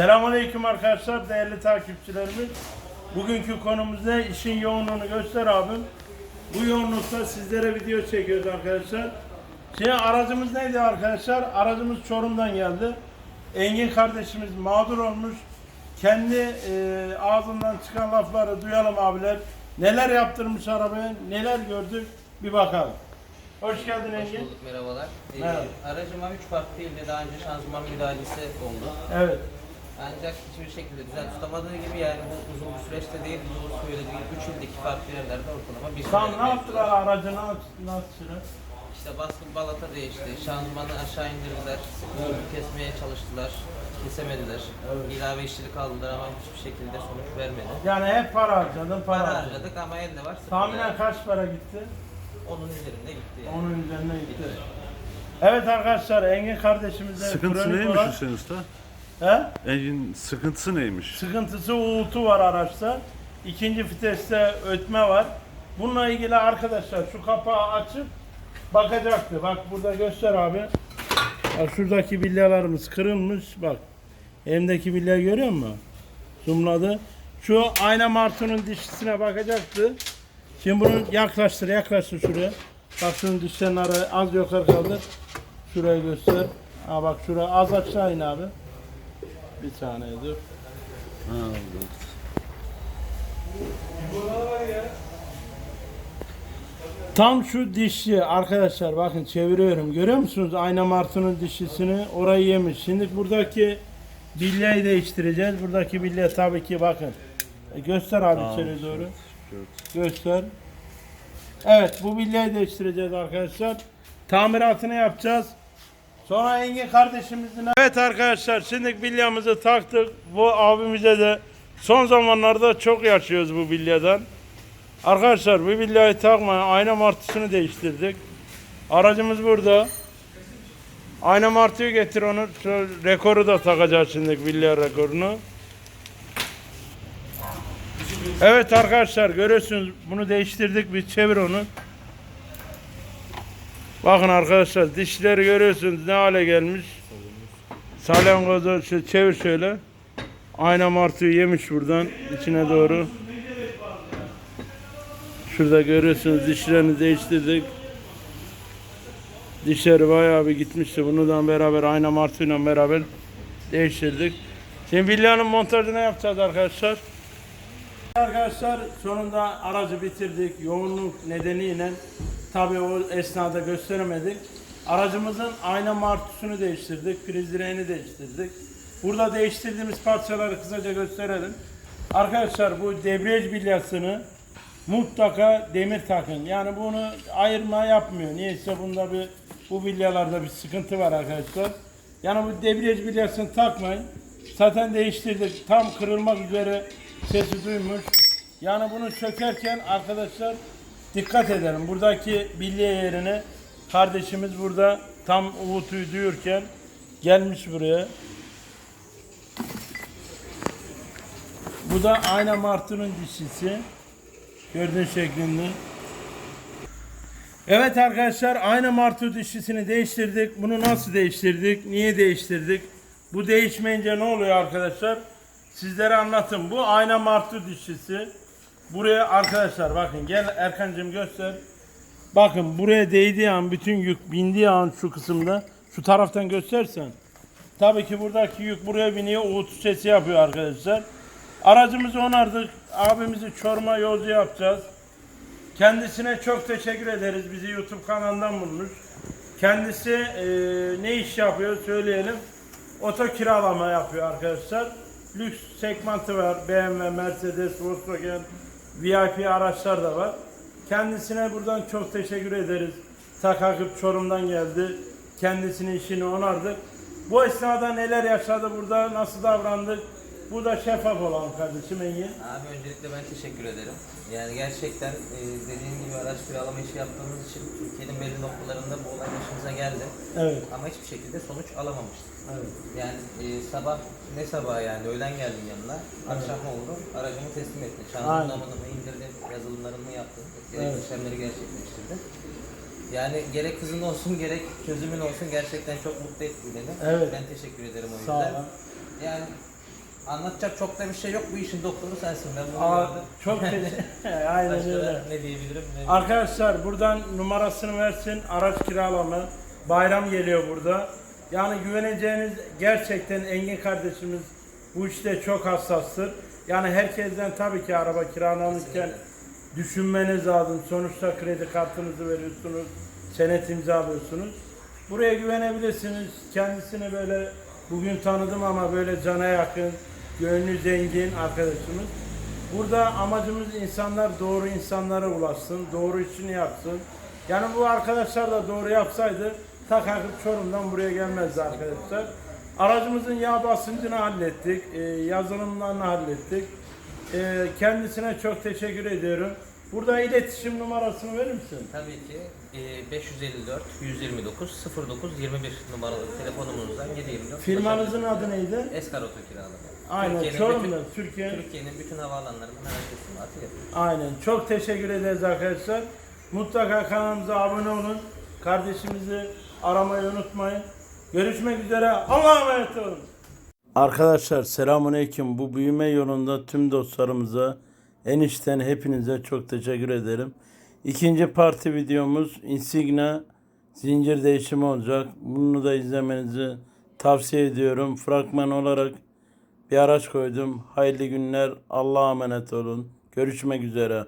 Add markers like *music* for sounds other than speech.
Selamünaleyküm arkadaşlar, değerli takipçilerimiz. Bugünkü konumuz ne? İşin yoğunluğunu göster abim. Bu yoğunlukta sizlere video çekiyoruz arkadaşlar. Şimdi aracımız neydi arkadaşlar? Aracımız Çorum'dan geldi. Engin kardeşimiz mağdur olmuş. Kendi e, ağzından çıkan lafları duyalım abiler. Neler yaptırmış arabaya, neler gördük bir bakalım. Hoş geldin Hoş Engin. bulduk, merhabalar. Ee, Merhaba. Aracıma 3 farklı ilde daha önce şanzıman müdahalesi oldu. Evet. Ancak hiçbir şekilde düzen tutamadığı gibi yani bu uzun bir süreçte değil, doğru söylediği 3 ildeki farklı yerlerde ortalama bir Tam ne yaptılar aracına? Nasıl? İşte baskın balata değişti, şanzımanı aşağı indirdiler, yolu kesmeye çalıştılar, kesemediler. İlave işçilik aldılar ama hiçbir şekilde sonuç vermedi. Yani hep para harcadın, para, Para harcadık ama elde var. Tahminen yani. kaç para gitti? Onun üzerinde gitti yani. Onun üzerine gitti. Evet arkadaşlar Engin kardeşimizle Sıkıntısı neymiş Hüseyin Usta? He? Engin sıkıntısı neymiş? Sıkıntısı uğultu var araçta. İkinci viteste ötme var. Bununla ilgili arkadaşlar şu kapağı açıp bakacaktı. Bak burada göster abi. Bak şuradaki bilyalarımız kırılmış. Bak. Elimdeki bilya görüyor musun? Zoomladı. Şu ayna martunun dişisine bakacaktı. Şimdi bunu yaklaştır, yaklaştır şuraya. Bak şunun dişlerin araya az yukarı kaldır. Şuraya göster. Ha bak şuraya az aşağı in abi. Bir saniye dur. Ha, oldu. Tam şu dişli arkadaşlar bakın çeviriyorum. Görüyor musunuz ayna martının dişisini orayı yemiş. Şimdi buradaki bilyayı değiştireceğiz. Buradaki bilye tabii ki bakın. E, göster abi Tamam, içeri doğru. Göster. Evet bu bilyayı değiştireceğiz arkadaşlar. Tamiratını yapacağız. Sonra Engin kardeşimizin... Evet arkadaşlar şimdi bilyamızı taktık. Bu abimize de son zamanlarda çok yaşıyoruz bu bilyadan. Arkadaşlar bu bilyayı takmayın. Ayna martısını değiştirdik. Aracımız burada. Ayna martıyı getir onu. Şu rekoru da takacağız şimdi bilya rekorunu. Evet arkadaşlar görüyorsunuz bunu değiştirdik bir çevir onu. Bakın arkadaşlar dişleri görüyorsunuz ne hale gelmiş. Salyangozu şu çevir şöyle. Ayna martıyı yemiş buradan içine doğru. Şurada görüyorsunuz dişlerini değiştirdik. Dişleri bayağı bir gitmişti. Bunu da beraber ayna martıyla beraber değiştirdik. Şimdi villanın montajını yapacağız arkadaşlar. Arkadaşlar sonunda aracı bitirdik. Yoğunluk nedeniyle tabii o esnada gösteremedik. Aracımızın ayna martusunu değiştirdik. Priz direğini değiştirdik. Burada değiştirdiğimiz parçaları kısaca gösterelim. Arkadaşlar bu debriyaj bilyasını mutlaka demir takın. Yani bunu ayırma yapmıyor. Niyeyse bunda bir bu bilyalarda bir sıkıntı var arkadaşlar. Yani bu debriyaj bilyasını takmayın. Zaten değiştirdik. Tam kırılmak üzere sesi duymuş. Yani bunu sökerken arkadaşlar dikkat edelim. Buradaki bilye yerine kardeşimiz burada tam uğultuyu duyurken gelmiş buraya. Bu da ayna martının dişisi. Gördüğün şeklinde. Evet arkadaşlar aynı martı dişisini değiştirdik. Bunu nasıl değiştirdik? Niye değiştirdik? Bu değişmeyince ne oluyor arkadaşlar? Sizlere anlatın. Bu ayna martı dişisi. Buraya arkadaşlar bakın gel Erkancığım göster. Bakın buraya değdiği an bütün yük bindiği an şu kısımda şu taraftan göstersen. Tabii ki buradaki yük buraya biniyor. Uğultu sesi yapıyor arkadaşlar. Aracımızı onardık. Abimizi Çorum'a yolcu yapacağız. Kendisine çok teşekkür ederiz. Bizi YouTube kanalından bulmuş. Kendisi e, ne iş yapıyor söyleyelim. Oto kiralama yapıyor arkadaşlar. Lüks segmenti var. BMW, Mercedes, Volkswagen, VIP araçlar da var. Kendisine buradan çok teşekkür ederiz. Takakıp Çorum'dan geldi. Kendisinin işini onardık. Bu esnada neler yaşadı burada, nasıl davrandık? Bu da şeffaf olan kardeşim Engin. Abi öncelikle ben teşekkür ederim. Yani gerçekten e, dediğim gibi araç kiralama işi yaptığımız için Türkiye'nin belli noktalarında bu olay başımıza geldi. Evet. Ama hiçbir şekilde sonuç alamamıştık. evet. Yani e, sabah ne sabah yani öğlen geldim yanına. Akşam oldu. Aracımı teslim etti. Aynen. Şanzımanımı indirdim. Yazılımlarımı yaptım. Gerekli Evet. işlemleri gerçekleştirdim. Yani gerek hızın olsun gerek çözümün olsun gerçekten çok mutlu etti beni. Evet. Ben teşekkür ederim o Sağ yüzden. olun. Yani Anlatacak çok da bir şey yok. Bu işin doktoru sensin. Ben bunu Aa, gördüm. çok *laughs* Aynen Başka öyle. ne diyebilirim? Ne Arkadaşlar buradan numarasını versin. Araç kiralama. Bayram geliyor burada. Yani güveneceğiniz gerçekten Engin kardeşimiz bu işte çok hassastır. Yani herkesten tabii ki araba kiralanırken düşünmeniz lazım. Sonuçta kredi kartınızı veriyorsunuz. Senet imzalıyorsunuz. Buraya güvenebilirsiniz. Kendisini böyle bugün tanıdım ama böyle cana yakın, gönlü zengin arkadaşımız. Burada amacımız insanlar doğru insanlara ulaşsın, doğru işini yapsın. Yani bu arkadaşlar da doğru yapsaydı tak akıp Çorum'dan buraya gelmezdi arkadaşlar. Aracımızın yağ basıncını hallettik, e, yazılımlarını hallettik. E, kendisine çok teşekkür ediyorum. Burada iletişim numarasını verir misin? Tabii ki e, 554 129 09 21 numaralı telefonumuzdan 724 Firmanızın adı neydi? Eskar Oto Kiralama. Aynen Türkiye'nin Çorum'da, bütün- Türkiye. Türkiye'nin bütün havaalanlarından araç teslimatı yapıyoruz. Aynen. Çok teşekkür ederiz arkadaşlar. Mutlaka kanalımıza abone olun. Kardeşimizi aramayı unutmayın. Görüşmek üzere. Allah'a emanet olun. Arkadaşlar selamünaleyküm. Bu büyüme yolunda tüm dostlarımıza Enişten hepinize çok teşekkür ederim. İkinci parti videomuz Insigna zincir değişimi olacak. Bunu da izlemenizi tavsiye ediyorum. Fragman olarak bir araç koydum. Hayırlı günler. Allah'a emanet olun. Görüşmek üzere.